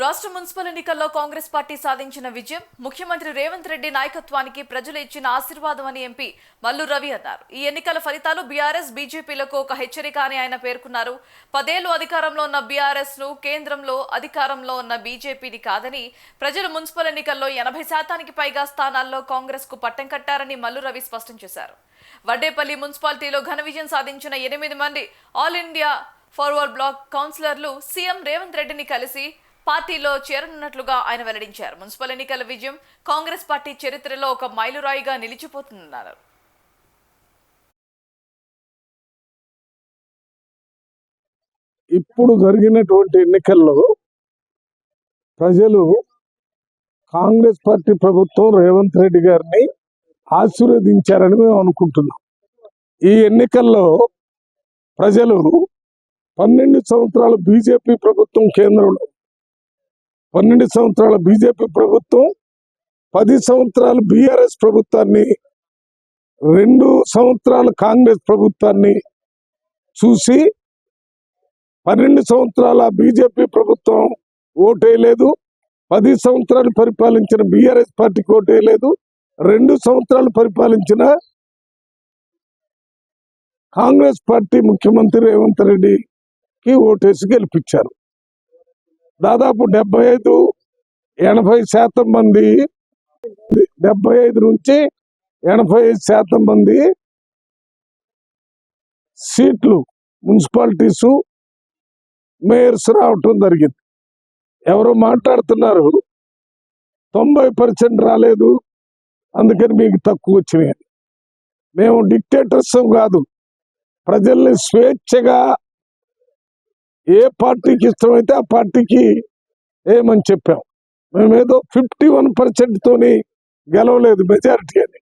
రాష్ట్ర మున్సిపల్ ఎన్నికల్లో కాంగ్రెస్ పార్టీ సాధించిన విజయం ముఖ్యమంత్రి రేవంత్ రెడ్డి నాయకత్వానికి ప్రజలు ఇచ్చిన ఆశీర్వాదం అని ఎంపీ మల్లు రవి అన్నారు. ఈ ఎన్నికల ఫలితాలు బీఆర్ఎస్ బీజేపీలకు ఒక హెచ్చరిక అని ఆయన పేర్కొన్నారు. పదేళ్ళు అధికారంలో ఉన్న బీఆర్ఎస్ను కేంద్రంలో అధికారంలో ఉన్న బీజేపీని కాదని ప్రజలు మున్సిపల్ ఎన్నికల్లో ఎనభై శాతానికి పైగా స్థానాల్లో కాంగ్రెస్కు పట్టం కట్టారని మల్లు రవి స్పష్టం చేశారు. వడ్డేపల్లి మున్సిపాలిటీలో ఘన విజయం సాధించిన ఎనిమిది మంది ఆల్ ఇండియా ఫార్వర్డ్ బ్లాక్ కౌన్సిలర్లు సీఎం రేవంత్ రెడ్డిని కలిసి పార్టీలో చేరనున్నట్లుగా ఆయన వెల్లడించారు. మున్సిపల్ ఎన్నికల విజయం కాంగ్రెస్ పార్టీ చరిత్రలో ఒక మైలురాయిగా నిలిచిపోతుందన్నారు. ఇప్పుడు జరిగినటువంటి ఎన్నికల్లో ప్రజలు కాంగ్రెస్ పార్టీ ప్రభుత్వం రేవంత్ రెడ్డి గారిని ఆశీర్వదించారని మేము అనుకుంటున్నాం. ఈ ఎన్నికల్లో ప్రజలు పన్నెండు సంవత్సరాలు బీజేపీ ప్రభుత్వం కేంద్రంలో పన్నెండు సంవత్సరాల బీజేపీ ప్రభుత్వం పది సంవత్సరాలు బీఆర్ఎస్ ప్రభుత్వాన్ని రెండు సంవత్సరాల కాంగ్రెస్ ప్రభుత్వాన్ని చూసి పన్నెండు సంవత్సరాల బీజేపీ ప్రభుత్వం ఓటేయలేదు పది సంవత్సరాలు పరిపాలించిన బీఆర్ఎస్ పార్టీకి ఓటేయలేదు రెండు సంవత్సరాలు పరిపాలించిన కాంగ్రెస్ పార్టీ ముఖ్యమంత్రి రేవంత్ రెడ్డికి ఓటేసి గెలిపించారు. దాదాపు డెబ్బై ఐదు ఎనభై శాతం మంది డెబ్బై ఐదు నుంచి ఎనభై ఐదు శాతం మంది సీట్లు మున్సిపాలిటీసు మేయర్స్ రావటం జరిగింది. ఎవరు మాట్లాడుతున్నారు. తొంభై పర్సెంట్ రాలేదు. అందుకని మీకు తక్కువ వచ్చినాయి మేము డిక్టేటర్స్ కాదు. ప్రజల్ని స్వేచ్ఛగా ఏ పార్టీకి ఇష్టమైతే ఆ పార్టీకి ఏమని చెప్పాం. మేమేదో ఫిఫ్టీ వన్ పర్సెంట్ తోని గెలవలేదు మెజారిటీ అని.